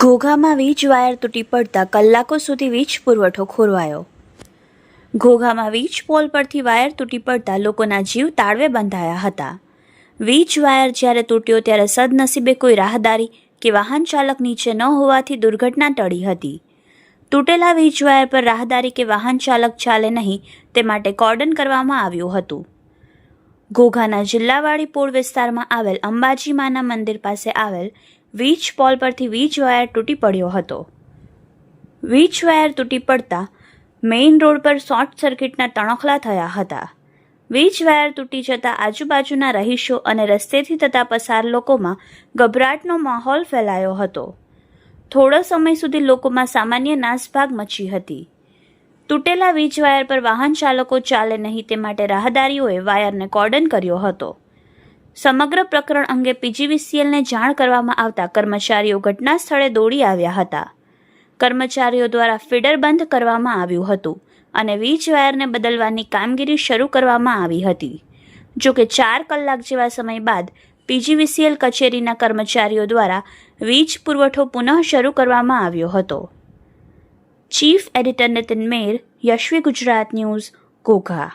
ઘોઘામાં વીજ વાયર તૂટી પડતા કલાકો સુધી વીજ પુરવઠો ખોરવાયો. ઘોઘામાં વીજ પોલ પરથી વાયર તૂટી પડતા લોકોના જીવ તાળવે બંધાયા હતા. વીજ વાયર જ્યારે તૂટ્યો ત્યારે સદનસીબે કોઈ રાહદારી કે વાહન ચાલક નીચે ન હોવાથી દુર્ઘટના ટળી હતી. તૂટેલા વીજ વાયર પર રાહદારી કે વાહન ચાલક ચાલે નહીં તે માટે કોર્ડન કરવામાં આવ્યું હતું. ઘોઘાના જિલ્લાવાડી પોળ વિસ્તારમાં આવેલ અંબાજી માના મંદિર પાસે આવેલ વીજ પોલ પરથી વીજ વાયર તૂટી પડ્યો હતો. વીજ વાયર તૂટી પડતા મેઇન રોડ પર શોર્ટ સર્કિટના તણખલા થયા હતા. વીજ વાયર તૂટી જતા આજુબાજુના રહીશો અને રસ્તેથી થતા પસાર લોકોમાં ગભરાટનો માહોલ ફેલાયો હતો. થોડો સમય સુધી લોકોમાં સામાન્ય નાસભાગ મચી હતી. તૂટેલા વીજ વાયર પર વાહન ચાલકો ચાલે નહીં તે માટે રાહદારીઓએ વાયરને કોર્ડન કર્યો હતો. સમગ્ર પ્રકરણ અંગે પીજીવીસીએલને જાણ કરવામાં આવતા કર્મચારીઓ ઘટના સ્થળે દોડી આવ્યા હતા. કર્મચારીઓ દ્વારા ફીડર બંધ કરવામાં આવ્યું હતું અને વીજ વાયરને બદલવાની કામગીરી શરૂ કરવામાં આવી હતી. જો કે ચાર કલાક જેવા સમય બાદ પીજીવીસીએલ કચેરીના કર્મચારીઓ દ્વારા વીજ પુરવઠો પુનઃ શરૂ કરવામાં આવ્યો હતો. Chief editor Nitin Mer, Yashvi Gujarat news, Ghogha.